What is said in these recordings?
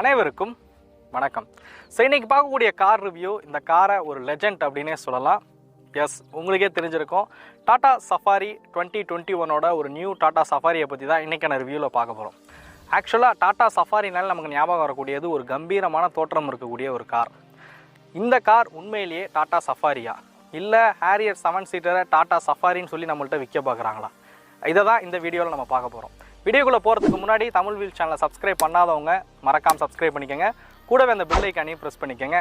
அனைவருக்கும் வணக்கம். ஸோ இன்றைக்கி பார்க்கக்கூடிய கார் ரிவ்யூ இந்த காரை ஒரு லெஜண்ட் அப்படின்னே சொல்லலாம். எஸ் உங்களுக்கே தெரிஞ்சிருக்கும். டாடா சஃபாரி டுவெண்ட்டி டுவெண்ட்டி ஒனோட ஒரு நியூ டாடா சஃபாரியை பற்றி தான் இன்றைக்கான ரிவ்யூவில் பார்க்க போகிறோம் ஆக்சுவலாக டாடா சஃபாரினால் நமக்கு ஞாபகம் வரக்கூடியது ஒரு கம்பீரமான தோற்றம் இருக்கக்கூடிய ஒரு கார் இந்த கார் உண்மையிலேயே டாடா சஃபாரியா இல்லை ஹேரியர் செவன் சீட்டரை டாடா சஃபாரின்னு சொல்லி நம்மள்கிட்ட விற்க பார்க்குறாங்களா? இதை தான் இந்த வீடியோவில் நம்ம பார்க்க போகிறோம் வீடியோக்குள்ளே போகிறதுக்கு முன்னாடி தமிழ் வீல் சேனலை சப்ஸ்கிரைப் பண்ணாதவங்க மறக்காமல் சப்ஸ்கிரைப் பண்ணிக்கோங்க. கூடவே அந்த பெல் ஐக்கானையும் ப்ரெஸ் பண்ணிக்கோங்க.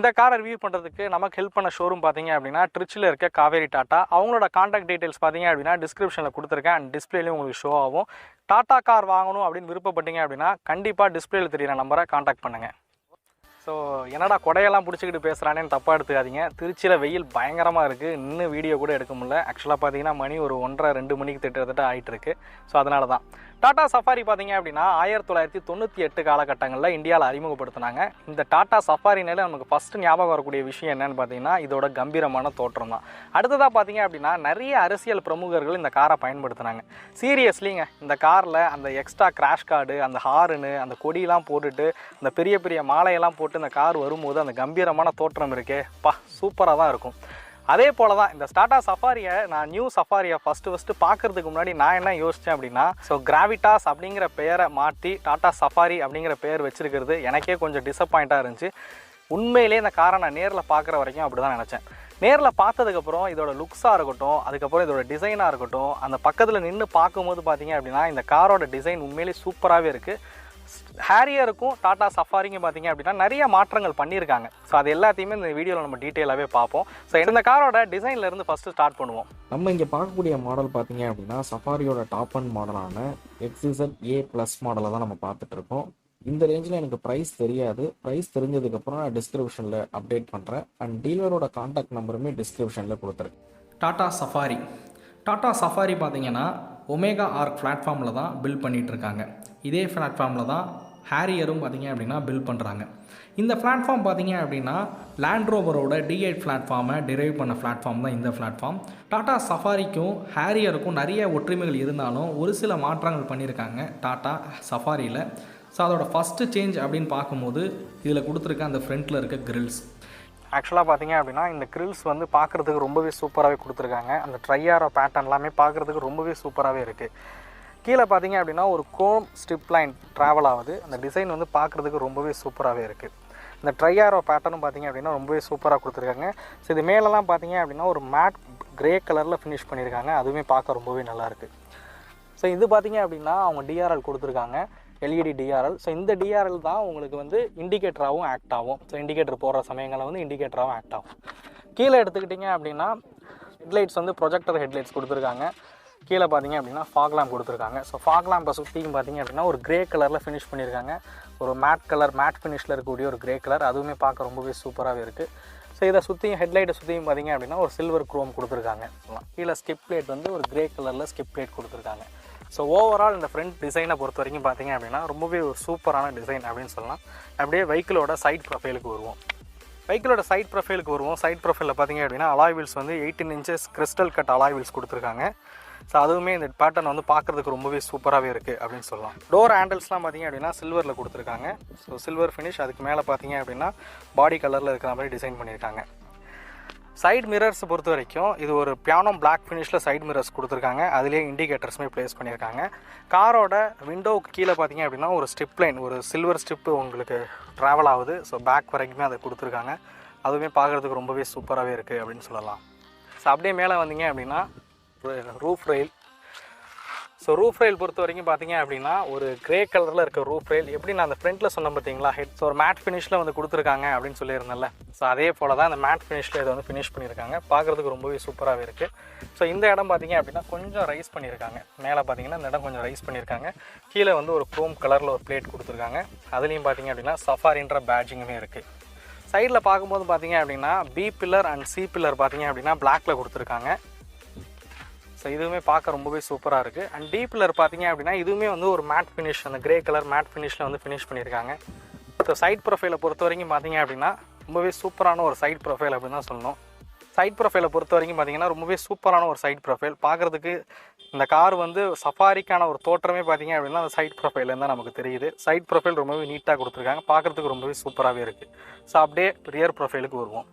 இந்த காரை ரிவ்யூ பண்ணுறதுக்கு நமக்கு ஹெல்ப் பண்ண ஷோரூம் பார்த்தீங்க அப்படின்னா ட்ரிச்சில் இருக்க காவேரி டாட்டா. அவங்களோட காண்டாக்ட் டீடைல்ஸ் பார்த்தீங்க அப்படின்னா டிஸ்கிரிப்ஷனில் கொடுத்துருக்கேன். அண்ட் டிஸ்பிளேலையும் உங்களுக்கு ஷோ ஆகும். டாட்டா கார் வாங்கணும் அப்படின்னு விருப்பப்பட்டீங்க அப்படின்னா கண்டிப்பாக டிஸ்பிளேல தெரியிற நம்பரை காண்டாக்ட் பண்ணுங்கள் ஸோ என்னடா கொடையெல்லாம் பிடிச்சிக்கிட்டு பேசுகிறானேன்னு தப்பாக எடுத்துக்காதீங்க. திருச்சியில் வெயில் பயங்கரமாக இருக்குது இன்னும் வீடியோ கூட எடுக்க முடியல. ஆக்சுவலாக பார்த்தீங்கன்னா மணி ஒரு ஒன்றரை ரெண்டு மணிக்கு திட்டத்தட்ட ஆகிட்டு இருக்கு ஸோ அதனால தான் டாடா சஃபாரி பார்த்தீங்க அப்படின்னா ஆயிரத்தி தொள்ளாயிரத்தி தொண்ணூற்றி எட்டு காலகட்டங்களில் இந்தியாவில் அறிமுகப்படுத்தினாங்க. இந்த டாடா சஃபாரினால நமக்கு ஃபஸ்ட்டு ஞாபகம் வரக்கூடிய விஷயம் என்னன்னு பார்த்தீங்கன்னா இதோட கம்பீரமான தோற்றம் தான். அடுத்ததாக பார்த்தீங்க அப்படின்னா நிறைய அரசியல் பிரமுகர்கள் இந்த காரை பயன்படுத்தினாங்க. சீரியஸ்லிங்க இந்த காரில் அந்த எக்ஸ்ட்ரா கிராஷ் கார்டு அந்த ஹார்னு அந்த கொடியெல்லாம் போட்டுட்டு அந்த பெரிய பெரிய மாலையெல்லாம் போட்டு இந்த கார் வரும்போது அந்த கம்பீரமான தோற்றம் இருக்கே பா சூப்பராக தான் இருக்கும். அதே போல தான் இந்த ஸ்டாட்டா சஃபாரியை நான் நியூ சஃபாரியை ஃபஸ்ட்டு ஃபஸ்ட்டு பார்க்கறதுக்கு முன்னாடி நான் என்ன யோசித்தேன் அப்படின்னா ஸோ கிராவிட்டாஸ் அப்படிங்கிற பெயரை மாற்றி டாட்டா சஃபாரி அப்படிங்கிற பெயர் வச்சிருக்கிறது எனக்கே கொஞ்சம் டிசப்பாயிண்ட்டாக இருந்துச்சு. உண்மையிலே இந்த காரை நான் நேரில் பார்க்குற வரைக்கும் அப்படி தான் நினச்சேன். நேரில் பார்த்ததுக்கப்புறம் இதோட லுக்ஸாக இருக்கட்டும் அதுக்கப்புறம் இதோட டிசைனாக இருக்கட்டும் அந்த பக்கத்தில் நின்று பார்க்கும்போது பார்த்தீங்க அப்படின்னா இந்த காரோட டிசைன் உண்மையிலே சூப்பராகவே இருக்குது ஹேரியருக்கும் டாடா சஃபாரிக்கும் பார்த்தீங்க அப்படின்னா நிறைய மாற்றங்கள் பண்ணியிருக்காங்க. ஸோ அது எல்லாத்தையுமே இந்த வீடியோவில் நம்ம டீட்டெயிலாகவே பார்ப்போம். ஸோ இந்த காரோட டிசைன்ல இருந்து ஃபஸ்ட்டு ஸ்டார்ட் பண்ணுவோம். நம்ம இங்கே பார்க்கக்கூடிய மாடல் பார்த்தீங்க அப்படின்னா சஃபாரியோட டாப் அண்ட் மாடலான எக்ஸிசட் ஏ ப்ளஸ் மாடலை தான் நம்ம பார்த்துட்டு இருக்கோம். இந்த ரேஞ்சில் எனக்கு ப்ரைஸ் தெரியாது. ப்ரைஸ் தெரிஞ்சதுக்கப்புறம் நான் டிஸ்கிரிப்ஷனில் அப்டேட் பண்ணுறேன் அண்ட் டீலரோட காண்டாக்ட் நம்பருமே டிஸ்கிரிப்ஷனில் கொடுத்துருக்கேன். டாடா சஃபாரி. டாடா சஃபாரி பார்த்தீங்கன்னா ஒமேகா ஆர்க் பிளாட்ஃபார்மில் தான் பில்ட் பண்ணிட்டு இருக்காங்க. இதே பிளாட்ஃபார்மில் தான் ஹேரியரும் பார்த்தீங்க அப்படின்னா பில்ட் பண்ணுறாங்க இந்த பிளாட்ஃபார்ம் பார்த்தீங்க அப்படின்னா லேண்ட் ரோவரோட டி பிளாட்ஃபார்மை டிரைவ் பண்ண பிளாட்ஃபார்ம் தான் இந்த பிளாட்ஃபார்ம் டாடா சஃபாரிக்கும் ஹேரியருக்கும் நிறைய ஒற்றுமைகள் இருந்தாலும் ஒரு சில மாற்றங்கள் பண்ணியிருக்காங்க டாடா சஃபாரியில் ஸோ அதோட ஃபஸ்ட்டு சேஞ்ச் அப்படின்னு பார்க்கும்போது இதில் கொடுத்துருக்க அந்த ஃப்ரண்ட்டில் இருக்க கிரில்ஸ் ஆக்சுவலாக பார்த்தீங்க அப்படின்னா இந்த கிரில்ஸ் வந்து பார்க்குறதுக்கு ரொம்பவே சூப்பராகவே கொடுத்துருக்காங்க. அந்த ட்ரையாரோ பேட்டர்ன் எல்லாமே பார்க்குறதுக்கு ரொம்பவே சூப்பராகவே இருக்குது கீழே பார்த்தீங்க அப்படின்னா ஒரு கோம் ஸ்ட்ரிப் லைன் ட்ராவல் ஆகுது. அந்த டிசைன் வந்து பார்க்குறதுக்கு ரொம்பவே சூப்பராகவே இருக்குது இந்த ட்ரையாரோ பேட்டர்னும் பார்த்தீங்க அப்படின்னா ரொம்பவே சூப்பராக கொடுத்துருக்காங்க. ஸோ இது மேலெலாம் பார்த்தீங்க அப்படின்னா ஒரு மேட் கிரே கலரில் ஃபினிஷ் பண்ணியிருக்காங்க. அதுவுமே பார்க்க ரொம்பவே நல்லாயிருக்கு ஸோ இது பார்த்தீங்க அப்படின்னா அவங்க டிஆர்எல் கொடுத்துருக்காங்க. எல்இடி டிஆர்எல் ஸோ இந்த டிஆர்எல் தான் உங்களுக்கு வந்து இண்டிகேட்டராகவும் ஆக்ட் ஆகும். ஸோ இண்டிகேட்டர் போடுற சமயங்களில் வந்து இண்டிகேட்டராகவும் ஆக்ட் ஆகும். கீழே எடுத்துக்கிட்டிங்க அப்படின்னா ஹெட்லைட்ஸ் வந்து ப்ரொஜெக்டர் ஹெட்லைட்ஸ் கொடுத்துருக்காங்க. கீழே பார்த்தீங்க அப்படின்னா ஃபாக் லேம்ப் கொடுத்துருக்காங்க. ஸோ ஃபாக் லேம்பை சுற்றியும் பார்த்தீங்க அப்படின்னா ஒரு கிரே கலரில் ஃபினிஷ் பண்ணியிருக்காங்க. ஒரு மேட் கலர் மேட் ஃபினிஷில் இருக்கக்கூடிய ஒரு கிரே கலர் அதுவுமே பார்க்க ரொம்பவே சூப்பராகவே இருக்குது ஸோ இதை சுற்றியும் ஹெட்லைட்டை சுற்றியும் பார்த்தீங்க அப்படின்னா ஒரு சில்வர் குரோம் கொடுத்துருக்காங்க. கீழே ஸ்கிப் பிளேட் வந்து ஒரு கிரே கலரில் ஸ்கிப் பிளேட் கொடுத்துருக்காங்க. ஸோ ஓவரால் இந்த ஃப்ரண்ட் டிசைனை பொறுத்த வரைக்கும் பார்த்தீங்க அப்படின்னா ரொம்பவே ஒரு சூப்பரான டிசைன் அப்படின்னு சொல்லலாம். அப்படியே வெஹிக்கிளோட சைட் ப்ரொஃபைலுக்கு வருவோம். வெஹிக்கிளோட சைட் ப்ரொஃபைலுக்கு வருவோம். சைட் ப்ரொஃபைலில் பார்த்தீங்க அப்படின்னா அலாய் வீல்ஸ் வந்து eighteen inches crystal cut alloy wheels கொடுத்துருக்காங்க. ஸோ அதுவுமே இந்த பேட்டர்ன் வந்து பார்க்குறதுக்கு ரொம்பவே சூப்பராகவே இருக்குது அப்படின்னு சொல்லலாம். டோர் ஹேண்டில்ஸ்லாம் பார்த்தீங்க அப்படின்னா சில்வரில் கொடுத்துருக்காங்க. ஸோ சில்வர் ஃபினிஷ் அதுக்கு மேலே பார்த்தீங்க அப்படின்னா பாடி கலரில் இருக்கிற மாதிரி டிசைன் பண்ணியிருக்காங்க. சைட் மிரர்ஸ் பொறுத்த வரைக்கும் இது ஒரு பியானோ பிளாக் ஃபினிஷில் சைட் மிரர்ஸ் கொடுத்துருக்காங்க. அதுலேயே இண்டிகேட்டர்ஸுமே ப்ளேஸ் பண்ணியிருக்காங்க. காரோட விண்டோவுக்கு கீழே பார்த்தீங்க அப்படின்னா ஒரு ஸ்டிப் லைன் ஒரு சில்வர் ஸ்டிப்பு உங்களுக்கு ட்ராவல் ஆகுது. ஸோ பேக் வரைக்குமே அதை கொடுத்துருக்காங்க. அதுவுமே பார்க்குறதுக்கு ரொம்பவே சூப்பராகவே இருக்குது அப்படின்னு சொல்லலாம். ஸோ அப்படியே மேலே வந்தீங்க அப்படின்னா roof rail so roof rail பொறுத்த வரைக்கும் பார்த்தீங்க அப்படின்னா ஒரு கிரே கலரில் இருக்க ரூஃப் ரயில் எப்படி நான் அந்த ஃப்ரண்ட்டில் சொன்னேன் பார்த்தீங்களா? ஹெட் ஸோ ஒரு மேட் ஃபினிஷில் வந்து கொடுத்துருக்காங்க அப்படின்னு சொல்லியிருந்தேன்ல. ஸோ அதே போல் தான் அந்த மேட் ஃபினிஷில் இதை வந்து ஃபினிஷ் பண்ணியிருக்காங்க. பார்க்குறதுக்கு ரொம்பவே சூப்பராகவே இருக்குது ஸோ இந்த இடம் பார்த்தீங்க அப்படின்னா கொஞ்சம் ரைஸ் பண்ணியிருக்காங்க. மேலே பார்த்தீங்கன்னா இந்த இடம் கொஞ்சம் ரைஸ் பண்ணியிருக்காங்க. கீழே வந்து ஒரு க்ரோம் கலரில் ஒரு பிளேட் கொடுத்துருக்காங்க. அதுலேயும் பார்த்தீங்க அப்படின்னா சஃபாரின்ற பேட்ஜிங்குமே இருக்குது சைடில் பார்க்கும்போது பார்த்தீங்க அப்படின்னா B pillar and C pillar பார்த்தீங்க அப்படின்னா பிளாக்ல கொடுத்துருக்காங்க. ஸோ இதுவுமே பார்க்க ரொம்பவே சூப்பராக இருக்குது அண்ட் டீ பார்த்தீங்க அப்படின்னா இதுவுமே வந்து ஒரு மேட் ஃபினிஷ் அந்த கிரே கலர் மேட் ஃபினிஷில் வந்து ஃபினிஷ் பண்ணியிருக்காங்க. ஸோ சைட் ப்ரொஃபைலை பொறுத்த வரைக்கும் பார்த்தீங்க அப்படின்னா ரொம்பவே சூப்பரான ஒரு சைட் ப்ரொஃபைல் அப்படின்னு தான் சொல்லணும். சைட் ப்ரொஃபைலை பொறுத்த வரைக்கும் பார்த்தீங்கன்னா ரொம்பவே சூப்பரான ஒரு சைட் ப்ரொஃபைல் பார்க்குறதுக்கு இந்த கார் வந்து சஃபாரிக்கான ஒரு தோற்றமே பார்த்தீங்க அப்படின்னா அந்த சைட் ப்ரொஃபைலேருந்து தான் நமக்கு தெரியுது. சைட் ப்ரொஃபைல் ரொம்பவே நீட்டாக கொடுத்துருக்காங்க. பார்க்குறதுக்கு ரொம்பவே சூப்பராகவே இருக்குது ஸோ அப்படியே ரியர் ப்ரொஃபைலுக்கு வருவோம்.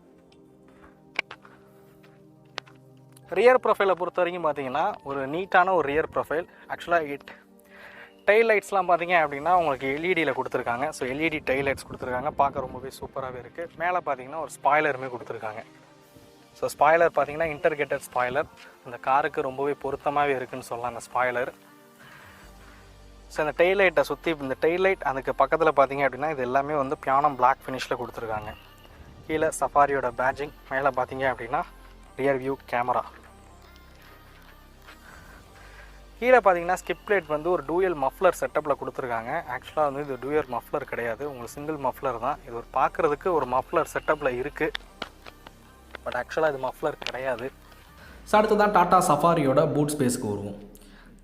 ரியர் ப்ரொஃபைலை பொறுத்த வரைக்கும் பார்த்தீங்கன்னா ஒரு நீட்டான ஒரு ரியர் ப்ரொஃபைல் ஆக்சுவலாக இட் டைல் லைட்ஸ்லாம் பார்த்தீங்க அப்படின்னா உங்களுக்கு எல்இடியில் கொடுத்துருக்காங்க. ஸோ எல்இடி டெயில் லைட்ஸ் கொடுத்துருக்காங்க. பார்க்க ரொம்பவே சூப்பராகவே இருக்குது மேலே பார்த்தீங்கன்னா ஒரு ஸ்பாய்லருமே கொடுத்துருக்காங்க. ஸோ ஸ்பாய்லர் பார்த்தீங்கன்னா இன்டர்கேட்டட் ஸ்பாய்லர் அந்த காருக்கு ரொம்பவே பொருத்தமாகவே இருக்குதுன்னு சொல்லலாம் அந்த ஸ்பாய்லர் ஸோ இந்த டெய்ல் லைட்டை சுற்றி இந்த டெய்ல் லைட் அதுக்கு பக்கத்தில் பார்த்தீங்க அப்படின்னா இது எல்லாமே வந்து பியானம் பிளாக் ஃபினிஷில் கொடுத்துருக்காங்க. கீழே சஃபாரியோட பேட்ஜிங் மேலே பார்த்தீங்க அப்படின்னா ரியர் வியூ கேமரா கீழே பார்த்தீங்கன்னா ஸ்கிப் பிளேட் வந்து ஒரு டூயல் மஃப்ளர் செட்டப்பில் கொடுத்துருக்காங்க. ஆக்சுவலாக வந்து இது டூயல் மஃப்ளர் கிடையாது. உங்களுக்கு சிங்கிள் மஃப்ளர் தான். இது ஒரு பார்க்குறதுக்கு ஒரு மஃப்ளர் செட்டப்பில் இருக்குது பட் ஆக்சுவலாக இது மஃப்ளர் கிடையாது. ஸோ அடுத்ததான் டாடா சஃபாரியோட பூட் ஸ்பேஸ்க்கு வருவோம்.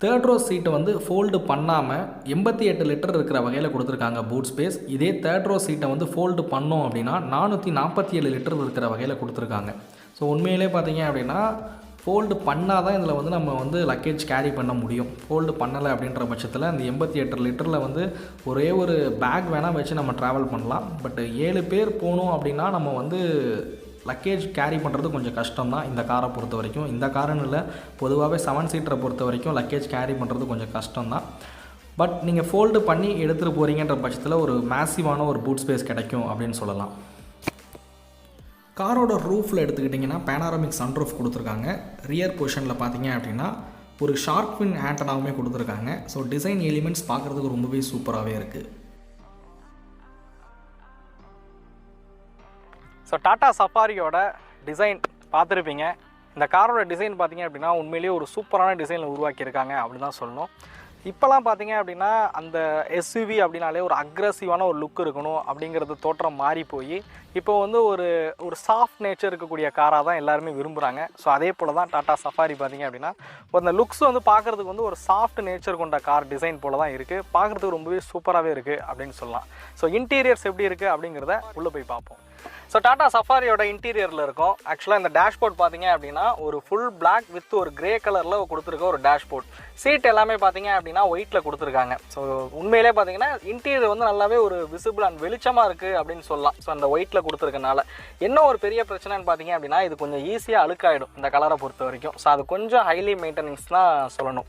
தேர்ட் ரோ சீட்டை வந்து ஃபோல்டு பண்ணாமல் எண்பத்தி எட்டு லிட்டர் இருக்கிற வகையில் கொடுத்துருக்காங்க பூட் ஸ்பேஸ் இதே தேர்ட் ரோ சீட்டை வந்து ஃபோல்டு பண்ணோம் அப்படின்னா நானூற்றி நாற்பத்தி ஏழு லிட்டர் இருக்கிற வகையில் கொடுத்துருக்காங்க. ஸோ உண்மையிலே பார்த்தீங்க அப்படின்னா ஃபோல்டு பண்ணால் தான் இதில் வந்து நம்ம வந்து லக்கேஜ் கேரி பண்ண முடியும். ஃபோல்டு பண்ணலை அப்படின்ற பட்சத்தில் அந்த எண்பத்தி எட்டு லிட்டரில் வந்து ஒரே ஒரு பேக் வேணால் வச்சு நம்ம ட்ராவல் பண்ணலாம். பட் ஏழு பேர் போகணும் அப்படின்னா நம்ம வந்து லக்கேஜ் கேரி பண்ணுறது கொஞ்சம் கஷ்டம் தான் இந்த காரை பொறுத்த வரைக்கும். இந்த காருன்னு இல்லை பொதுவாகவே செவன் சீட்டரை பொறுத்த வரைக்கும் லக்கேஜ் கேரி பண்ணுறது கொஞ்சம் கஷ்டம் தான் பட் நீங்கள் ஃபோல்டு பண்ணி எடுத்துகிட்டு போகிறீங்கன்ற பட்சத்தில் ஒரு மேசிவான ஒரு பூட் ஸ்பேஸ் கிடைக்கும் அப்படின்னு சொல்லலாம். காரோட ரூஃபில் எடுத்துக்கிட்டிங்கன்னா பேனாரமிக் சன்ரூஃப் கொடுத்துருக்காங்க. ரியர் பொசிஷனில் பார்த்தீங்க அப்படின்னா ஒரு ஷார்க் ஃபின் ஆண்டனாவுமே கொடுத்துருக்காங்க. ஸோ டிசைன் எலிமெண்ட்ஸ் பார்க்குறதுக்கு ரொம்பவே சூப்பராகவே இருக்குது ஸோ டாடா சஃபாரியோட டிசைன் பார்த்துருப்பீங்க. இந்த காரோட டிசைன் பார்த்தீங்க அப்படின்னா உண்மையிலேயே ஒரு சூப்பரான டிசைனில் உருவாக்கியிருக்காங்க அப்படின்னு தான் சொல்லணும். இப்போலாம் பார்த்தீங்க அப்படின்னா அந்த எஸ்யூவி அப்படின்னாலே ஒரு அக்ரஸிவான ஒரு லுக் இருக்கணும் அப்படிங்கிறது தோற்றம் மாறி போய் இப்போ வந்து ஒரு ஒரு சாஃப்ட் நேச்சர் இருக்கக்கூடிய காராக தான் எல்லாருமே விரும்புகிறாங்க ஸோ அதே போல் தான் டாட்டா சஃபாரி பார்த்தீங்க அப்படின்னா அந்த லுக்ஸ் வந்து பார்க்குறதுக்கு வந்து ஒரு சாஃப்ட் நேச்சர் கொண்ட கார் டிசைன் போல் தான் இருக்குது பார்க்குறதுக்கு ரொம்பவே சூப்பராகவே இருக்குது அப்படின்னு சொல்லலாம். ஸோ இன்டீரியர்ஸ் எப்படி இருக்குது அப்படிங்கிறத உள்ளே போய் பார்ப்போம். ஸோ டாடா சஃபாரியோட இன்டீரியரில் இருக்கும். ஆக்சுவலாக இந்த டேஷ்போர்ட் பார்த்தீங்க அப்படின்னா ஒரு ஃபுல் பிளாக் வித் ஒரு கிரே கலரில் கொடுத்துருக்க ஒரு டேஷ்போர்ட் சீட் எல்லாமே பார்த்தீங்க அப்படின்னா ஒயிட்டில் கொடுத்துருக்காங்க. ஸோ உண்மையிலே பார்த்தீங்கன்னா இன்டீரியர் வந்து நல்லாவே ஒரு விசிபிள் அண்ட் வெளிச்சமாக இருக்குது அப்படின்னு சொல்லலாம். ஸோ அந்த ஒயிட்டில் கொடுத்துருக்கனால. என்ன ஒரு பெரிய பிரச்சனைன்னு பார்த்தீங்க அப்படின்னா இது கொஞ்சம் ஈஸியாக அழுக்காயிடும் இந்த கலரை பொறுத்த வரைக்கும். ஸோ அது கொஞ்சம் ஹைலி மெயின்டெனன்ஸ் தான் சொல்லணும்.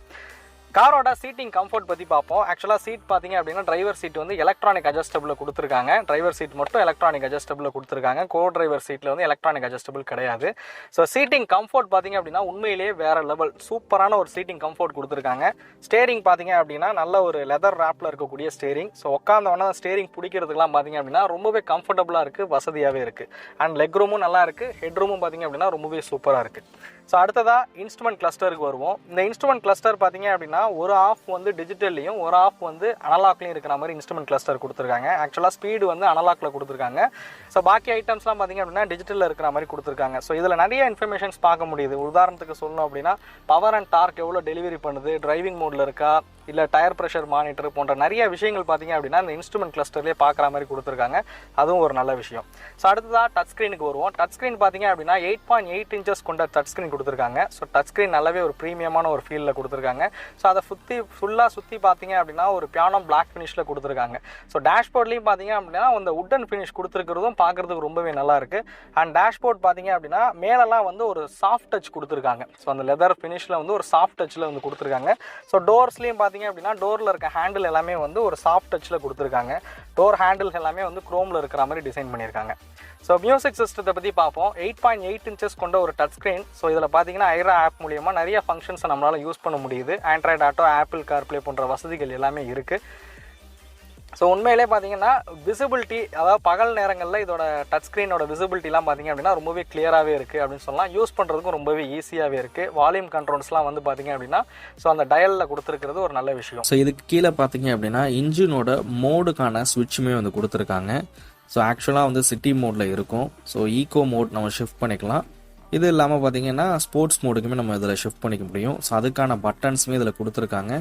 காரோட சீட்டிங் கம்ஃபர்ட் பற்றி பார்ப்போம். ஆக்சுவலாக சீட் பார்த்தீங்க அப்படின்னா டிரைவர் சீட் வந்து எலக்ட்ரானிக் அட்ஜஸ்டபிள் கொடுத்துருக்காங்க. டிரைவர் சீட் மட்டும் எலக்ட்ரானிக் அட்ஜஸ்டபிள் கொடுத்துருக்காங்க. கோ டிரைவர் சீட்டில் வந்து எலக்ட்ரானிக் அட்ஜஸ்டபிள் கிடையாது. ஸோ சீட்டிங் கம்ஃபர்ட் பார்த்தீங்க அப்படின்னா உண்மையிலேயே வேறு லெவல் சூப்பரான ஒரு சீட்டிங் கம்ஃபர்ட் கொடுத்துருக்காங்க. ஸ்டேரிங் பார்த்தீங்க அப்படின்னா நல்ல ஒரு லெதர் ரேப்பில் இருக்கக்கூடிய ஸ்டேரிங் ஸோ உட்காந்தவொடனே ஸ்டேரிங் பிடிக்கிறதுக்குலாம் பார்த்தீங்க அப்படின்னா ரொம்பவே கம்ஃபர்டபுளாக இருக்குது வசதியாகவே இருக்குது அண்ட் லெக் ரூமும் நல்லா இருக்குது ஹெட் ரூமும் பார்த்தீங்க அப்படின்னா ரொம்பவே சூப்பராக இருக்குது ஸோ அடுத்ததாக இன்ஸ்ட்ருமெண்ட் கிளஸ்டருக்கு வருவோம். இந்த இன்ஸ்ட்ருமெண்ட் கிளஸ்டர் பார்த்தீங்க அப்படின்னா ஒரு ஆஃப் வந்து டிஜிட்டல்லையும் ஒரு ஆஃப் வந்து அனலாக்லையும் இருக்கிற மாதிரி இன்ஸ்ட்ருமெண்ட் கிளஸ்டர் கொடுத்துருக்காங்க. ஆக்சுவலாக ஸ்பீடு வந்து அனலாக்ல கொடுத்துருக்காங்க. ஸோ பாக்கி ஐட்டம்ஸ்லாம் பார்த்தீங்க அப்படின்னா டிஜிட்டலில் இருக்கிற மாதிரி கொடுத்துருக்காங்க. ஸோ இதில் நிறைய இன்ஃபர்மேஷன்ஸ் பார்க்க முடியுது. உதாரணத்துக்கு சொல்லணும் அப்படின்னா பவர் அண்ட் டார்க் எவ்வளோ டெலிவரி பண்ணுது டிரைவிங் மோடில் இருக்கா இல்லை டயர் ப்ரெஷர் மானிட்டர் போன்ற நிறைய விஷயங்கள் பார்த்தீங்க அப்படின்னா இந்த இன்ஸ்ட்ருமெண்ட் கிளஸ்டர்லேயே பார்க்குற மாதிரி கொடுத்துருக்காங்க. அதுவும் ஒரு நல்ல விஷயம். ஸோ அடுத்ததாக டச் ஸ்க்ரீனுக்கு வருவோம். டச் ஸ்க்ரீன் பார்த்தீங்க அப்படின்னா எயிட் பாயிண்ட் எயிட் இன்ச்சஸ் கொண்ட டச் ஸ்க்ரீன் கொடுத்துருக்காங்க. ஸோ டச் ஸ்க்ரீன் நல்லாவே ஒரு ப்ரீமியமான ஒரு ஃபீலில் கொடுத்துருக்காங்க. ஸோ அதை சுற்றி ஃபுல்லாக சுற்றி பார்த்தீங்க அப்படின்னா ஒரு பியானம் பிளாக் ஃபினிஷில் கொடுத்துருக்காங்க. ஸோ டேஷ்போர்ட்லேயும் பார்த்தீங்க அப்படின்னா அந்த உட்டன் ஃபினிஷ் கொடுத்துருக்கிறதும் பார்க்குறதுக்கு ரொம்பவே நல்லா இருக்குது அண்ட் டேஷ்போர்ட் பார்த்தீங்க அப்படின்னா மேலெல்லாம் வந்து ஒரு சாஃப்ட் டச் கொடுத்துருக்காங்க. ஸோ அந்த லெதர் ஃபினிஷில் வந்து ஒரு சாஃப்ட் டச்சில் வந்து கொடுத்துருக்காங்க. ஸோ டோர்ஸ்லேயும் பார்த்தீங்க அப்படின்னா டோரில் இருக்க ஹேண்டில் எல்லாமே வந்து ஒரு சாஃப்ட் டச்சில் கொடுத்துருக்காங்க. டோர் ஹேண்டில் எல்லாமே வந்து குரோமில் இருக்கிற மாதிரி டிசைன் பண்ணியிருக்காங்க. ஸோ மியூசிக் சிஸ்டத்தை பற்றி பார்ப்போம். எயிட் பாயிண்ட் எயிட் இன்ச்சஸ் கொண்ட ஒரு டச் ஸ்க்ரீன் ஸோ இதில் பார்த்தீங்கன்னா ஐரா ஆப் மூலியமாக நிறைய ஃபங்க்ஷன்ஸை நம்மளால் யூஸ் பண்ண முடியுது. ஆண்ட்ராய்டு ஆட்டோ ஆப்பிள் கார்ப்ளே போன்ற வசதிகள் எல்லாமே இருக்குது ஸோ உண்மையிலே பார்த்தீங்கன்னா விசிபிலிட்டி அதாவது பகல் நேரங்களில் இதோட டச் ஸ்க்ரீனோட விசிபிலிட்டிலாம் பார்த்திங்க அப்படின்னா ரொம்பவே கிளியராகவே இருக்குது அப்படின்னு சொல்லலாம். யூஸ் பண்ணுறதுக்கும் ரொம்பவே ஈஸியாகவே இருக்குது வால்யூம் கண்ட்ரோல்ஸ்லாம் வந்து பார்த்திங்க அப்படின்னா ஸோ அந்த டயலில் கொடுத்துருக்கிறது ஒரு நல்ல விஷயம். ஸோ இதுக்கு கீழே பார்த்தீங்க அப்படின்னா இன்ஜினோட மோடுக்கான சுவிட்சுமே வந்து கொடுத்துருக்காங்க. ஸோ ஆக்சுவலாக வந்து சிட்டி மோடில் இருக்கும். ஸோ ஈகோ மோட் நம்ம ஷிஃப்ட் பண்ணிக்கலாம். இது இல்லாமல் பார்த்தீங்கன்னா ஸ்போர்ட்ஸ் மோடுக்குமே நம்ம இதில் ஷிஃப்ட் பண்ணிக்க முடியும். ஸோ அதுக்கான பட்டன்ஸுமே இதில் கொடுத்துருக்காங்க.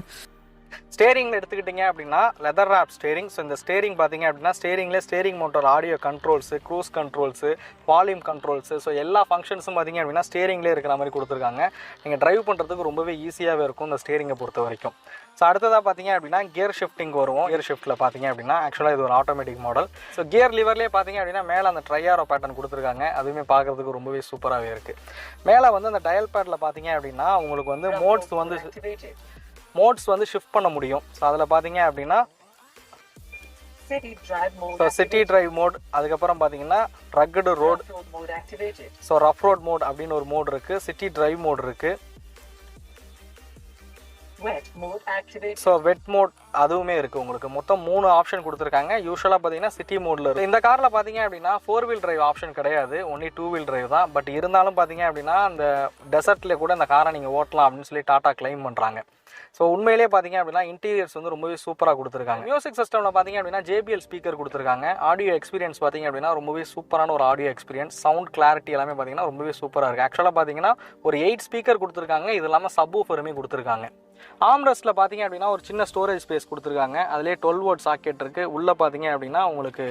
ஸ்டேரிங்கில் எடுத்துக்கிட்டிங்க அப்படின்னா லெதர் ராப் ஸ்டேரிங் ஸோ இந்த ஸ்டேரிங் பார்த்தீங்க அப்படின்னா ஸ்டேரிங்லேயே steering mounted audio controls cruise controls volume controls so எல்லா ஃபங்க்ஷன்ஸும் பார்த்தீங்க அப்படின்னா ஸ்டேரிங்லேயே இருக்கிற மாதிரி கொடுத்துருக்காங்க. நீங்கள் ட்ரைவ் பண்ணுறதுக்கு ரொம்பவே ஈஸியாகவே இருக்கும் இந்த ஸ்டேரிங்கை பொறுத்த வரைக்கும். ஸோ அடுத்ததாக பார்த்தீங்க அப்படின்னா கியர் ஷிஃப்டிங் வருவோம் கியர் ஷிஃப்ட்டில் பார்த்தீங்க அப்படின்னா ஆக்சுவலாக இது ஒரு ஆட்டோமேட்டிக் மாடல் ஸோ கியர் லிவர்லேயே பார்த்தீங்க அப்படின்னா மேலே அந்த ட்ரையாரோ பேட்டர்ன் கொடுத்துருக்காங்க. அதுவுமே பார்க்குறதுக்கு ரொம்பவே சூப்பராகவே இருக்குது மேலே வந்து அந்த டயல் பேட்டில் பார்த்தீங்க அப்படின்னா உங்களுக்கு வந்து மோட்ஸ் வந்து மோட்ஸ் வந்து ஷிஃப்ட் பண்ண முடியும். ஸோ அதில் பார்த்தீங்க அப்படின்னா ஸோ சிட்டி டிரைவ் மோட் அதுக்கப்புறம் பார்த்தீங்கன்னா rugged road. So rough road mode அப்படின்னு ஒரு மோட் இருக்குது சிட்டி டிரைவ் மோட் இருக்குது. ஸோ வெட் மோட் அதுவுமே இருக்குது உங்களுக்கு. மொத்தம் மூணு ஆப்ஷன் கொடுத்துருக்காங்க. யூஸ்வலாக பார்த்தீங்கன்னா சிட்டி மோடில் இருக்குது இந்த காரில் பார்த்தீங்க அப்படின்னா ஃபோர் வீல் டிரைவ் ஆப்ஷன் கிடையாது. ஒன்லி டூ வீல் டிரைவ் தான். பட் இருந்தாலும் பார்த்தீங்க அப்படின்னா அந்த டெசர்ட்லேயே கூட இந்த காரை நீங்கள் ஓட்டலாம் அப்படின்னு சொல்லி டாட்டா கிளைம் பண்ணுறாங்க ஸோ உண்மையிலே பார்த்தீங்க அப்படின்னா இன்டீரியர்ஸ் வந்து ரொம்பவே சூப்பராக கொடுத்துருக்காங்க. மியூசிக் சிஸ்டமில் பார்த்தீங்க அப்படின்னா ஜேபிஎல் ஸ்பீக்கர் கொடுத்துருக்காங்க. ஆடியோ எக்ஸ்பீரியன்ஸ் பார்த்தீங்க அப்படின்னா ரொம்பவே சூப்பரான ஒரு ஆடியோ எக்ஸ்பீரியன்ஸ் சவுண்ட் கிளாரிட்டி எல்லாமே பார்த்தீங்கன்னா ரொம்பவே சூப்பராக இருக்குது ஆக்சுவலாக பார்த்தீங்கன்னா ஒரு எயிட் ஸ்பீக்கர் கொடுத்துருக்காங்க. இது இல்லாமல் சப் ஊஃபருமே கொடுத்துருக்காங்க. ஆம்ரஸ்ட்டில் பார்த்தீங்க அப்படின்னா ஒரு சின்ன ஸ்டோரேஜ் ஸ்பேஸ் கொடுத்துருக்காங்க. அதிலே டுவெல் வோட் சாக்கெட் இருக்குது உள்ளே பார்த்தீங்க அப்படின்னா உங்களுக்கு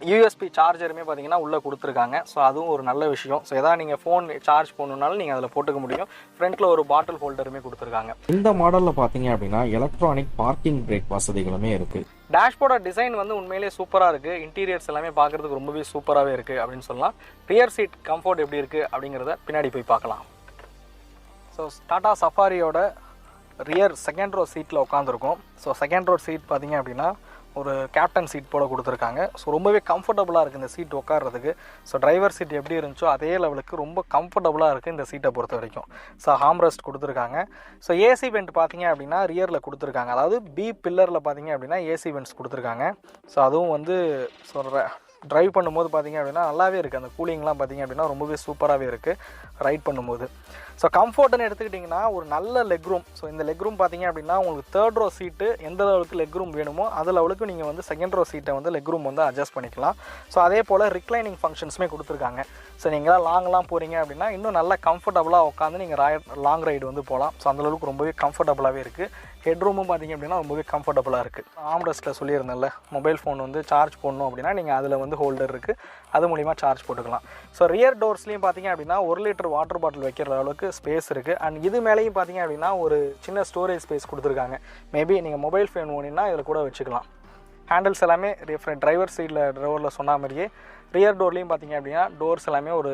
யூஎஸ்பி சார்ஜருமே பார்த்தீங்கன்னா உள்ளே கொடுத்துருக்காங்க. ஸோ அதுவும் ஒரு நல்ல விஷயம். ஸோ எதாவது நீங்கள் ஃபோன் சார்ஜ் பண்ணணுனாலும் நீங்கள் அதில் போட்டுக்க முடியும். ஃப்ரண்ட்டில் ஒரு பாட்டில் ஹோல்டருமே கொடுத்துருக்காங்க. இந்த மாடலில் பார்த்தீங்க அப்படின்னா எலக்ட்ரானிக் பார்க்கிங் பிரேக் வசதிகளுமே இருக்குது டேஷ்போர்டோட டிசைன் வந்து உண்மையிலேயே சூப்பராக இருக்குது இன்டீரியர்ஸ் எல்லாமே பார்க்குறதுக்கு ரொம்பவே சூப்பராகவே இருக்குது அப்படின்னு சொல்லலாம். ரியர் சீட் கம்ஃபர்ட் எப்படி இருக்குது அப்படிங்கிறத பின்னாடி போய் பார்க்கலாம். ஸோ டாடா சஃபாரியோட ரியர் செகண்ட் ரோ சீட்டில் உட்காந்துருக்கோம் ஸோ செகண்ட் ரோ சீட் பார்த்தீங்க அப்படின்னா ஒரு கேப்டன் சீட் போல் கொடுத்துருக்காங்க. ஸோ ரொம்பவே கம்ஃபர்டபுளாக இருக்குது இந்த சீட் உட்கார்றதுக்கு. ஸோ டிரைவர் சீட் எப்படி இருந்துச்சோ அதே லெவலுக்கு ரொம்ப கம்ஃபர்டபுளாக இருக்குது இந்த சீட்டை பொறுத்த வரைக்கும் ஸோ ஹாம்ரெஸ்ட் கொடுத்துருக்காங்க. ஸோ ஏசி வெண்ட் பார்த்தீங்க அப்படின்னா ரியரில் கொடுத்துருக்காங்க. அதாவது பி பில்லரில் பார்த்தீங்க அப்படின்னா ஏசி வெண்ட்ஸ் கொடுத்துருக்காங்க. ஸோ அதுவும் வந்து சொல்கிற ட்ரைவ் பண்ணும்போது பார்த்தீங்க அப்படின்னா நல்லாவே இருக்குது அந்த கூலிங்லாம் பார்த்தீங்க அப்படின்னா ரொம்பவே சூப்பராகவே இருக்குது ரைட் பண்ணும்போது. ஸோ கம்ஃபர்ட்னு எடுத்துக்கிட்டிங்கன்னா ஒரு நல்ல லெக் ரூம் ஸோ இந்த லெக் ரூம் பார்த்தீங்க அப்படின்னா உங்களுக்கு தேர்ட் ரோ சீட்டு எந்த லெவலுக்கு லெக் ரூம் வேணுமோ அதில் லெவலுக்கு நீங்கள் வந்து செகண்ட் ரோ சீட்டை வந்து லெக் ரூம் வந்து அட்ஜஸ்ட் பண்ணிக்கலாம். ஸோ அதே போல் ரிக்ளைனிங் ஃபங்க்ஷன்ஸுமே கொடுத்துருக்காங்க. ஸோ நீங்கள் லாங்லாம் போகிறீங்க அப்படின்னா இன்னும் நல்லா கம்ஃபர்டபுளாக உட்காந்து நீங்கள் ராய் லாங் ரைடு வந்து போகலாம். ஸோ அந்தளவுக்கு ரொம்பவே கம்ஃபர்டபுளாகவே இருக்குது ஹெட் ரூமும் பார்த்தீங்க அப்படின்னா ரொம்பவே கம்ஃபர்டபுளாக இருக்குது ஆம்ரெஸ்ட்டில் சொல்லியிருந்தேன்ல மொபைல் ஃபோன் வந்து சார்ஜ் போடணும் அப்படின்னா நீங்கள் அதில் வந்து ஹோல்டர் இருக்குது அது மூலிமா சார்ஜ் போட்டுக்கலாம். ஸோ ரியர் டோர்ஸ்லேயும் பார்த்தீங்க அப்படின்னா ஒரு லிட்டர் வாட்டர் பாட்டில் வைக்கிற அளவுக்கு ஸ்பேஸ் இருக்குது அண்ட் இது மேலேயும் பார்த்தீங்க அப்படின்னா ஒரு சின்ன ஸ்டோரேஜ் ஸ்பேஸ் கொடுத்துருக்காங்க. மேபி நீங்கள் மொபைல் ஃபோன் ஓனினா இதில் கூட வச்சுக்கலாம். ஹேண்டில்ஸ் எல்லாமே டிரைவர் சைடில் ட்ரைவரில் சொன்ன மாதிரியே ரியர் டோர்லேயும் பார்த்தீங்க அப்படின்னா டோர்ஸ் எல்லாமே ஒரு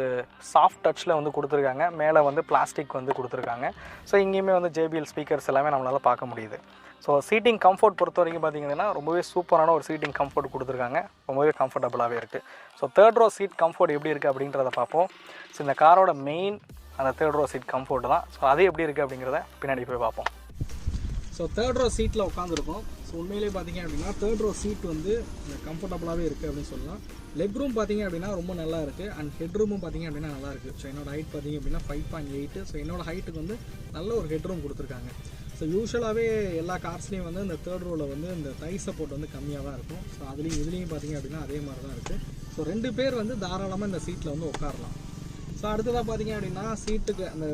சாஃப்ட் டச்சில் வந்து கொடுத்துருக்காங்க. மேலே வந்து பிளாஸ்டிக் வந்து கொடுத்துருக்காங்க. ஸோ இங்கேயுமே வந்து ஜேபிஎல் ஸ்பீக்கர்ஸ் எல்லாமே நம்மளால் பார்க்க முடியுது. ஸோ சீட்டிங் கம்ஃபர்ட் பொறுத்த வரைக்கும் பார்த்தீங்கன்னா ரொம்பவே சூப்பரான ஒரு சீட்டிங் கம்ஃபர்ட் கொடுத்துருக்காங்க. ரொம்பவே கம்ஃபர்டபுளாகவே இருக்குது so third row seat comfort எப்படி இருக்குது அப்படின்றத பார்ப்போம். ஸோ இந்த காரோட மெயின் அந்த தேர்ட் ரோ சீட் கம்ஃபர்ட் தான். ஸோ அது எப்படி இருக்குது அப்படிங்கிறத பின்னாடி போய் பார்ப்போம். ஸோ தேர்ட் ரோ சீட்டில் உட்காந்துருக்கோம் ஸோ உண்மையிலேயே பார்த்தீங்க அப்படின்னா தேர்ட் ரோ சீட் வந்து கம்ஃபர்டபுளாகவே இருக்குது அப்படின்னு சொல்லலாம். லெக் ரூம் பார்த்தீங்க அப்படின்னா ரொம்ப நல்லா இருக்குது அண்ட் ஹெட் ரூமும் பார்த்தீங்க அப்படின்னா நல்லா இருக்குது ஸோ என்னோட ஹைட் பார்த்தீங்க அப்படின்னா ஃபைவ் பாயிண்ட் எயிட்டு ஸோ என்னோட ஹைட்டுக்கு வந்து நல்ல ஒரு ஹெட் ரூம் கொடுத்துருக்காங்க. ஸோ யூஸ்வலாகவே எல்லா கார்ஸ்லேயும் வந்து இந்த தேர்ட் ரோவில் வந்து இந்த தை சப்போர்ட் வந்து கம்மியாக தான் இருக்கும். ஸோ அதுலேயும் இதுலேயும் பார்த்தீங்க அப்படின்னா அதே மாதிரி தான் இருக்குது ஸோ ரெண்டு பேர் வந்து தாராளமாக இந்த சீட்டில் வந்து உட்காரலாம். ஸோ அடுத்ததாக பார்த்தீங்க அப்படின்னா சீட்டுக்கு அந்த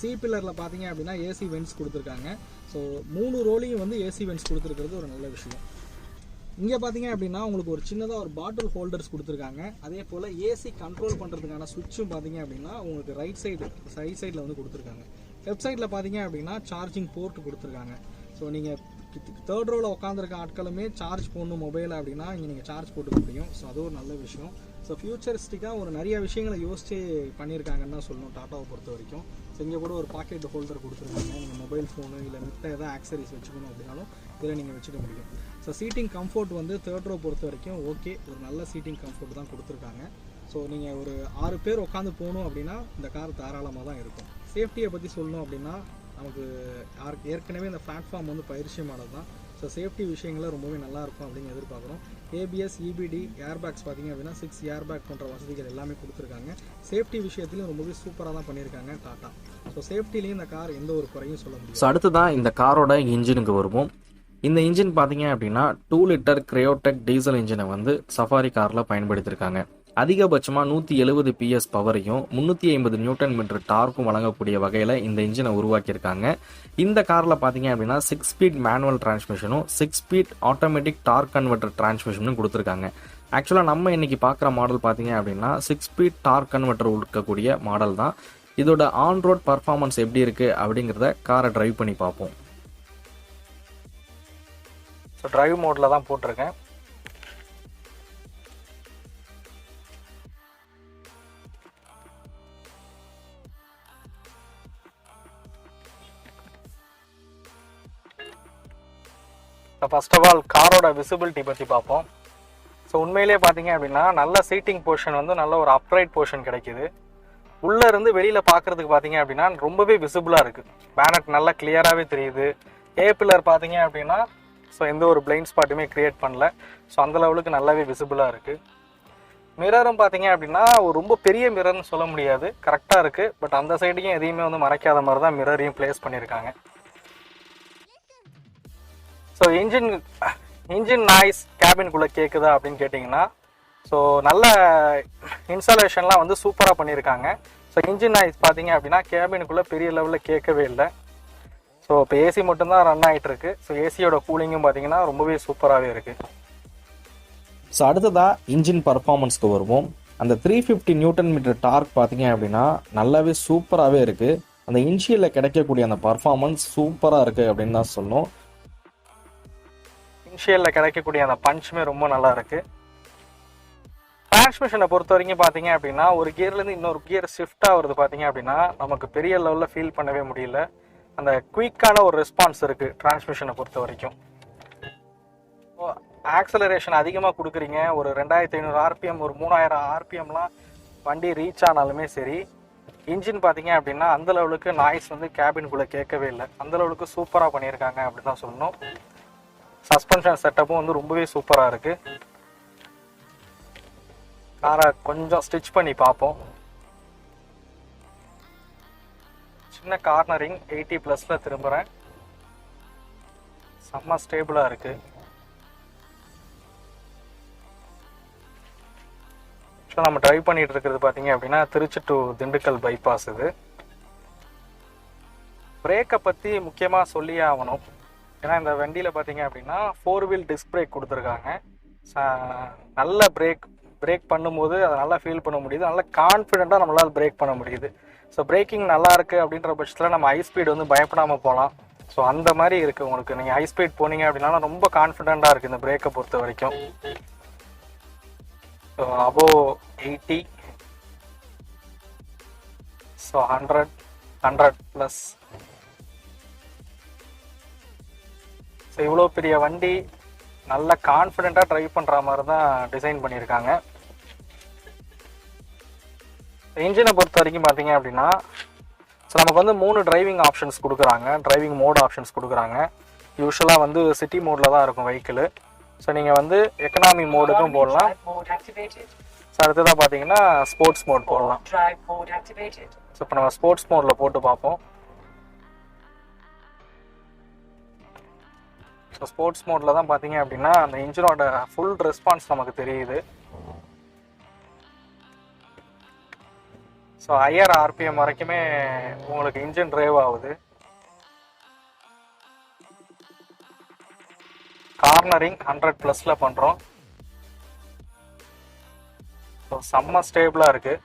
சி பில்லரில் பார்த்தீங்க அப்படின்னா ஏசி வென்ட்ஸ் கொடுத்துருக்காங்க. ஸோ மூணு ரோலையும் வந்து ஏசி வென்ஸ் கொடுத்துருக்கிறது ஒரு நல்ல விஷயம். இங்கே பார்த்தீங்க அப்படின்னா உங்களுக்கு ஒரு சின்னதாக ஒரு பாட்டில் ஹோல்டர்ஸ் கொடுத்துருக்காங்க. அதே போல் ஏசி கண்ட்ரோல் பண்ணுறதுக்கான சுவிட்சும் பார்த்தீங்க அப்படின்னா உங்களுக்கு ரைட் சைடு ரைட் சைடில் வந்து கொடுத்துருக்காங்க. லெஃப்ட் சைடில் பார்த்தீங்க அப்படின்னா சார்ஜிங் போர்ட் கொடுத்துருக்காங்க. ஸோ நீங்கள் தேர்ட் ரோவில் உட்காந்துருக்க ஆட்களுமே சார்ஜ் போடணும் மொபைல் அப்படின்னா இங்கே நீங்கள் சார்ஜ் போட்டுக்க முடியும். ஸோ அது ஒரு நல்ல விஷயம். ஸோ ஃபியூச்சரிஸ்டிக்காக ஒரு நிறைய விஷயங்களை யோசிச்சு பண்ணியிருக்காங்கன்னு தான் சொல்லணும் டாட்டாவை பொறுத்த வரைக்கும். இங்கே கூட ஒரு பாக்கெட் ஹோல்டர் கொடுத்துருக்காங்க. நீங்கள் மொபைல் ஃபோனு இல்லை மித்த எதாவது ஆக்சரிஸ் வச்சுக்கணும் அப்படின்னாலும் இதில் நீங்கள் வச்சுக்க முடியும். ஸோ சீட்டிங் கம்ஃபோர்ட் வந்து தேர்ட் ரோ பொறுத்த வரைக்கும் ஓகே ஒரு நல்ல சீட்டிங் கம்ஃபோர்ட் தான் கொடுத்துருக்காங்க. ஸோ நீங்கள் ஒரு ஆறு பேர் உட்காந்து போகணும் அப்படின்னா இந்த கார் தாராளமாக தான் இருக்கும். சேஃப்டியை பற்றி சொல்லணும் அப்படின்னா நமக்கு யாருக்கு ஏற்கனவே இந்த பிளாட்ஃபார்ம் வந்து பயிற்சியமானது தான் ஸோ சேஃப்டி விஷயங்கள்லாம் ரொம்பவே நல்லாயிருக்கும் அப்படின்னு எதிர்பார்க்குறோம். ஏபிஎஸ் இபிடி ஏர்பேக்ஸ் பார்த்தீங்க அப்படின்னா சிக்ஸ் ஏர்பேக் போன்ற வசதிகள் எல்லாமே கொடுத்துருக்காங்க. சேஃப்டி விஷயத்துலையும் ரொம்பவே சூப்பராக தான் பண்ணியிருக்காங்க டாட்டா ஸோ சேஃப்டிலையும் இந்த கார் எந்த ஒரு குறையும் சொல்ல முடியும் ஸோ அடுத்ததான் இந்த காரோட இன்ஜினுக்கு வருவோம். இந்த இன்ஜின் பார்த்தீங்க அப்படின்னா டூ லிட்டர் கிரையோடெக் டீசல் இன்ஜினை வந்து சஃபாரி காரில் பயன்படுத்தியிருக்காங்க. அதிகபட்சமாக நூற்றி எழுபது பிஎஸ் பவரையும் முந்நூற்றி ஐம்பது நியூட்டன் மீட்டர் டார்க்கும் வழங்கக்கூடிய வகையில் இந்த இன்ஜினை உருவாக்கியிருக்காங்க. இந்த காரில் பார்த்தீங்க அப்படின்னா six speed manual டிரான்ஸ்மிஷனும் six speed automatic torque converter டிரான்ஸ்மிஷனும் கொடுத்துருக்காங்க. ஆக்சுவலாக நம்ம இன்னைக்கு பார்க்குற மாடல் பார்த்தீங்க அப்படின்னா சிக்ஸ் ஸ்பீட் டார்க் கன்வெர்டர் இருக்கக்கூடிய மாடல் தான். இதோட ஆன் ரோட் பர்ஃபார்மன்ஸ் எப்படி இருக்குது அப்படிங்கிறத காரை டிரைவ் பண்ணி பார்ப்போம். ஸோ டிரைவ் மோடில் தான் போட்டிருக்கேன். ஃபர்ஸ்ட் ஆஃப் ஆல் காரோட விசிபிலிட்டி பற்றி பார்ப்போம். ஸோ உண்மையிலேயே பார்த்தீங்க அப்படின்னா நல்ல சீட்டிங் போர்ஷன் வந்து நல்ல ஒரு அப்ரைட் போர்ஷன் கிடைக்கிது. உள்ளே இருந்து வெளியில் பார்க்குறதுக்கு பார்த்தீங்க அப்படின்னா ரொம்பவே விசிபிளாக இருக்குது பேனட் நல்லா கிளியராகவே தெரியுது. ஏ பில்லர் பார்த்தீங்க அப்படின்னா ஸோ எந்த ஒரு பிளைண்ட் ஸ்பாட்டுமே க்ரியேட் பண்ணல. ஸோ அந்த லெவலுக்கு நல்லாவே விசிபிளாக இருக்குது மிரரும் பார்த்தீங்க அப்படின்னா ஒரு ரொம்ப பெரிய மிரர்னு சொல்ல முடியாது. கரெக்டாக இருக்குது பட் அந்த சைடையும் எதையுமே வந்து மறைக்காத மாதிரி தான் மிரரையும் ப்ளேஸ் பண்ணியிருக்காங்க. ஸோ இன்ஜின் இன்ஜின் நாய்ஸ் கேபின்குள்ளே கேட்குதா அப்படின்னு கேட்டிங்கன்னா ஸோ நல்ல இன்ஸ்டாலேஷன்லாம் வந்து சூப்பராக பண்ணியிருக்காங்க. ஸோ இன்ஜின் நாய்ஸ் பார்த்தீங்க அப்படின்னா கேபினுக்குள்ளே பெரிய லெவலில் கேட்கவே இல்லை. ஸோ இப்போ ஏசி மட்டும்தான் ரன் ஆகிட்டு இருக்கு ஸோ ஏசியோட கூலிங்கும் பார்த்தீங்கன்னா ரொம்பவே சூப்பராகவே இருக்குது ஸோ அடுத்ததாக இன்ஜின் பர்ஃபார்மன்ஸ்க்கு வருவோம். அந்த three fifty newton metre torque பார்த்தீங்க அப்படின்னா நல்லாவே சூப்பராகவே இருக்குது அந்த இன்ஷியலில் கிடைக்கக்கூடிய அந்த பர்ஃபார்மன்ஸ் சூப்பராக இருக்குது அப்படின்னு தான் சொல்லணும். ஷேலில் கிடைக்கக்கூடிய அந்த பஞ்சுமே ரொம்ப நல்லா இருக்கு டிரான்ஸ்மிஷனை பொறுத்த வரைக்கும் பார்த்தீங்க அப்படின்னா ஒரு கியர்லேருந்து இன்னொரு கியர் ஷிஃப்ட் ஆகுறது பார்த்தீங்க அப்படின்னா நமக்கு பெரிய லெவலில் ஃபீல் பண்ணவே முடியல. அந்த குயிக்கான ஒரு ரெஸ்பான்ஸ் இருக்குது டிரான்ஸ்மிஷனை பொறுத்த வரைக்கும் ஆக்சலரேஷன் அதிகமாக கொடுக்குறீங்க. ஒரு ரெண்டாயிரத்தி ஐநூறு ஆர்பிஎம் ஒரு மூணாயிரம் ஆர்பிஎம்லாம் வண்டி ரீச் ஆனாலுமே சரி இன்ஜின் பார்த்தீங்க அப்படின்னா அந்த லெவலுக்கு நாய்ஸ் வந்து கேபின்குள்ளே கேட்கவே இல்லை. அந்த லெவலுக்கு சூப்பராக பண்ணியிருக்காங்க அப்படி தான் சொல்லணும். சஸ்பென்ஷன் செட்டப்பும் வந்து ரொம்பவே சூப்பராக இருக்குது காரை கொஞ்சம் ஸ்டிச் பண்ணி பார்ப்போம். சின்ன கார்னரிங் எயிட்டி ப்ளஸில் திரும்புகிறேன் செம்ம ஸ்டேபிளாக இருக்குது ஆக்சுவலாக நம்ம ட்ரைவ் பண்ணிகிட்டு இருக்கிறது பார்த்தீங்க அப்படின்னா திருச்சி டு திண்டுக்கல் பைபாஸ் இது. பிரேக்கை பற்றி முக்கியமாக சொல்லியே ஆகணும். ஏன்னா இந்த வண்டியில் பார்த்தீங்க அப்படின்னா ஃபோர் வீல் டிஸ்க் பிரேக் கொடுத்துருக்காங்க. நல்ல பிரேக் பிரேக் பண்ணும்போது அதை நல்லா ஃபீல் பண்ண முடியுது. நல்லா கான்ஃபிடெண்ட்டாக நம்மளால் பிரேக் பண்ண முடியுது. ஸோ பிரேக்கிங் நல்லா இருக்குது அப்படின்ற பட்சத்தில் நம்ம ஹை ஸ்பீடு வந்து பயப்படாமல் போகலாம் ஸோ அந்த மாதிரி இருக்குது உங்களுக்கு. நீங்கள் ஹை ஸ்பீட் போனீங்க அப்படின்னா ரொம்ப கான்ஃபிடெண்ட்டாக இருக்குது இந்த பிரேக்கை பொறுத்த வரைக்கும். So above eighty so hundred hundred plus so இவ்வளோ பெரிய வண்டி நல்ல கான்ஃபிடெண்ட்டாக ட்ரைவ் பண்ணுற மாதிரி தான் டிசைன் பண்ணியிருக்காங்க. இன்ஜினை பொறுத்த வரைக்கும் பார்த்தீங்க அப்படின்னா ஸோ நமக்கு வந்து மூணு டிரைவிங் ஆப்ஷன்ஸ் கொடுக்குறாங்க. டிரைவிங் மோட் ஆப்ஷன்ஸ் கொடுக்குறாங்க. யூஸ்வலாக வந்து சிட்டி மோடில் தான் இருக்கும் வெஹிக்கிள் ஸோ நீங்கள் வந்து எக்கனாமி மோடுக்கும் போடலாம். ஸோ அடுத்ததாக பார்த்தீங்கன்னா ஸ்போர்ட்ஸ் மோட் போடலாம். ஸோ இப்போ நம்ம ஸ்போர்ட்ஸ் மோடில் போட்டு பார்ப்போம். ஸோ ஸ்போர்ட்ஸ் மோடில் தான் பார்த்தீங்க அப்படின்னா அந்த இன்ஜினோட ஃபுல் ரெஸ்பான்ஸ் நமக்கு தெரியுது. ஸோ ஹையர் ஆர்பிஎம் வரைக்குமே உங்களுக்கு இன்ஜின் ட்ரைவ் ஆகுது. கார்னரிங் ஹண்ட்ரட் ப்ளஸில் பண்ணுறோம் ஸோ செம்ம ஸ்டேபிளாக இருக்குது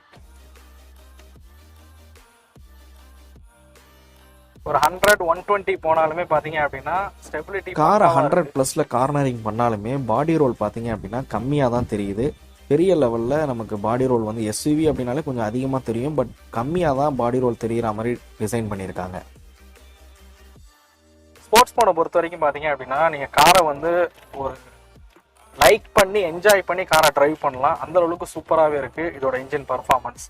ஒரு ஹண்ட்ரட் ஒன் டுவெண்ட்டி போனாலுமே பார்த்தீங்க அப்படின்னா ஸ்டெபிலிட்டி காரை ஹண்ட்ரட் ப்ளஸில் கார்னரிங் பண்ணாலுமே பாடி ரோல் பார்த்தீங்க அப்படின்னா கம்மியாக தான் தெரியுது. பெரிய லெவலில் நமக்கு பாடி ரோல் வந்து எஸ்யூவி அப்படின்னாலே கொஞ்சம் அதிகமாக தெரியும் பட் கம்மியாக தான் பாடி ரோல் தெரிகிற மாதிரி டிசைன் பண்ணியிருக்காங்க ஸ்போர்ட்ஸ் மோடை பொறுத்த வரைக்கும் பார்த்தீங்க அப்படின்னா நீங்கள் காரை வந்து ஒரு லைக் பண்ணி என்ஜாய் பண்ணி காரை டிரைவ் பண்ணலாம். அந்த அளவுக்கு சூப்பராகவே இருக்குது இதோட இன்ஜின் பர்ஃபார்மன்ஸ்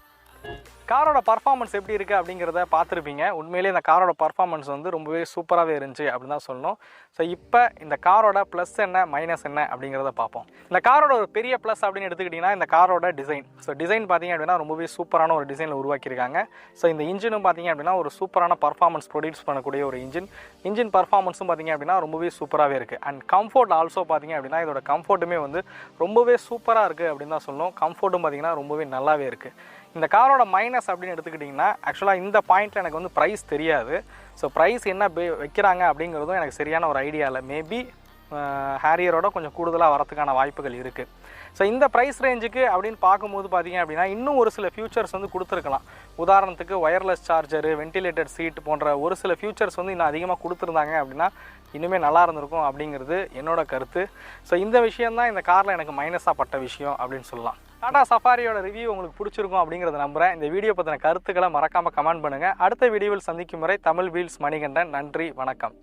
காரோட பர்ஃபார்மன்ஸ் எப்படி இருக்குது அப்படிங்கிறத பார்த்துருப்பீங்க. உண்மையிலேயே இந்த காரோட பர்ஃபார்மன்ஸ் வந்து ரொம்பவே சூப்பராகவே இருந்துச்சு அப்படின்னு தான் சொல்லணும். ஸோ இப்போ இந்த காரோட ப்ளஸ் என்ன மைனஸ் என்ன அப்படிங்கிறத பார்ப்போம். இந்த காரோட ஒரு பெரிய ப்ளஸ் அப்படின்னு எடுத்துக்கிட்டிங்கன்னா இந்த காரோட டிசைன் ஸோ டிசைன் பார்த்தீங்க அப்படின்னா ரொம்பவே சூப்பரான ஒரு டிசைனில் உருவாக்கியிருக்காங்க. ஸோ இந்த இன்ஜினும் பார்த்தீங்க அப்படின்னா ஒரு சூப்பரான பர்ஃபார்மன்ஸ் ப்ரொடியூஸ் பண்ணக்கூடிய ஒரு இன்ஜின் இன்ஜின் பர்ஃபார்மன்ஸும் பார்த்தீங்க அப்படின்னா ரொம்பவே சூப்பராகவே இருக்குது அண்ட் கம்ஃபோர்ட் ஆல்சோ பார்த்தீங்க அப்படின்னா இதோட கம்ஃபோர்ட்டுமே வந்து ரொம்பவே சூப்பராக இருக்குது அப்படின்னு தான் சொல்லணும். கம்ஃபோர்ட்டும் பார்த்திங்கன்னா ரொம்பவே நல்லாவே இருக்குது இந்த காரோட மைனஸ் அப்படின்னு எடுத்துக்கிட்டிங்கன்னா ஆக்சுவலாக இந்த பாயிண்ட்டில் எனக்கு வந்து ப்ரைஸ் தெரியாது. ஸோ ப்ரைஸ் என்ன வைக்கிறாங்க அப்படிங்கிறதும் எனக்கு சரியான ஒரு ஐடியா இல்லை. மேபி ஹேரியரோட கொஞ்சம் கூடுதலாக வரத்துக்கான வாய்ப்புகள் இருக்குது ஸோ இந்த ப்ரைஸ் ரேஞ்சுக்கு அப்படின்னு பார்க்கும்போது பார்த்தீங்க அப்படின்னா இன்னும் ஒரு சில ஃபியூச்சர்ஸ் வந்து கொடுத்துருக்கலாம். உதாரணத்துக்கு ஒயர்லெஸ் சார்ஜரு வென்டிலேட்டட் சீட் போன்ற ஒரு சில ஃபியூச்சர்ஸ் வந்து இன்னும் அதிகமாக கொடுத்துருந்தாங்க அப்படின்னா இன்னுமே நல்லா இருந்திருக்கும் அப்படிங்கிறது என்னோட கருத்து. ஸோ இந்த விஷயம்தான் இந்த காரில் எனக்கு மைனஸாக பட்ட விஷயம் அப்படின்னு சொல்லலாம். டாடா சஃபாரியோட ரிவ்யூ உங்களுக்கு பிடிச்சிருக்கும் அப்படிங்கிறத நம்புகிறேன் இந்த வீடியோ பற்றின கருத்துக்களை மறக்காமல் கமெண்ட் பண்ணுங்கள் அடுத்த வீடியோவில் சந்திக்கும் முறை தமிழ் வீல்ஸ் மணிகண்டன். நன்றி வணக்கம்.